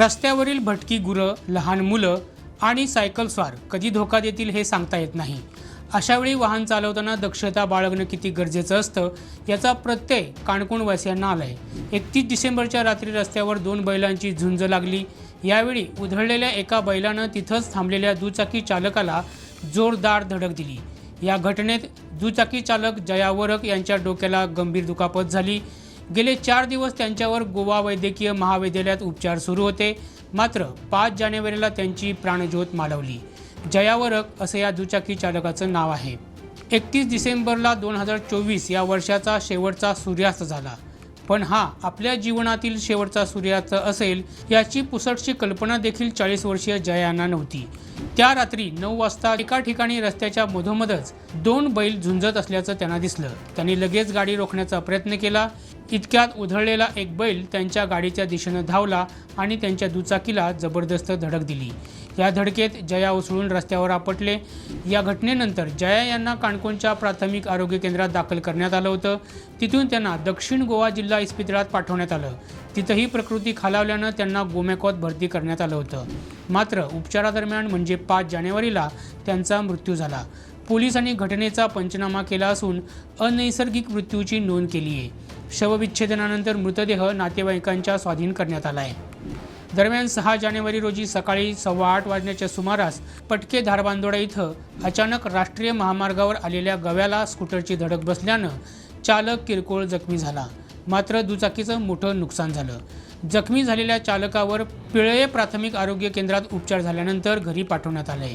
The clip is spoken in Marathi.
रस्त्यावरील भटकी गुरं लहान मुलं आणि सायकलस्वार कधी धोका देतील हे सांगता येत नाही. अशावेळी वाहन चालवताना दक्षता बाळगणं किती गरजेचं असतं याचा प्रत्यय काणकोणवासियांना आलाय. एकतीस डिसेंबरच्या रात्री रस्त्यावर दोन बैलांची झुंज लागली. यावेळी उधळलेल्या एका बैलानं तिथंच थांबलेल्या दुचाकी चालकाला जोरदार धडक दिली. या घटनेत दुचाकी चालक जया वरक यांच्या डोक्याला गंभीर दुखापत झाली. गेले चार दिवस त्यांच्यावर गोवा वैद्यकीय महाविद्यालयात उपचार सुरू होते. मात्र पाच जानेवारीला त्यांची प्राणज्योत मालवली. जयावरक असं या दुचाकी चालकाचं नाव आहे. एकतीस डिसेंबरला दोन हजार चोवीस या वर्षाचा शेवटचा सूर्यास्त झाला. पण हा आपल्या जीवनातील शेवटचा सूर्यास्त असेल याची पुसटशी कल्पना देखील चाळीस वर्षीय जयांना नव्हती. त्या रात्री नऊ वाजता एका ठिकाणी रस्त्याच्या मधोमधच दोन बैल झुंजत असल्याचं त्यांना दिसलं. त्यांनी लगेच गाडी रोखण्याचा प्रयत्न केला. इतक्यात उधळलेला एक बैल त्यांच्या गाडीच्या दिशेनं धावला आणि त्यांच्या दुचाकीला जबरदस्त धडक दिली. या धडकेत जया उसळून रस्त्यावर आपटले. या घटनेनंतर जया यांना काणकोणच्या प्राथमिक आरोग्य केंद्रात दाखल करण्यात आलं होतं. तिथून त्यांना दक्षिण गोवा जिल्हा इस्पितळात पाठवण्यात आलं. तिथंही प्रकृती खालावल्यानं त्यांना गोमेकॉत भरती करण्यात आलं होतं. मात्र उपचारादरम्यान म्हणजे पाच जानेवारीला त्यांचा मृत्यू झाला. पोलिसांनी घटनेचा पंचनामा केला असून अनैसर्गिक मृत्यूची नोंद केली आहे. शवविच्छेदनानंतर मृतदेह नातेवाईकांच्या स्वाधीन करण्यात आला आहे. दरम्यान सहा जानेवारी रोजी सकाळी सव्वा आठ वाजण्याच्या सुमारास पटके धारबांदोडा इथं अचानक राष्ट्रीय महामार्गावर आलेल्या गव्याला स्कूटरची धडक बसल्यानं चालक किरकोळ जखमी झाला. मात्र दुचाकीचं मोठं नुकसान झालं. जखमी झालेल्या चालकावर पिळये प्राथमिक आरोग्य केंद्रात उपचार झाल्यानंतर घरी पाठवण्यात आले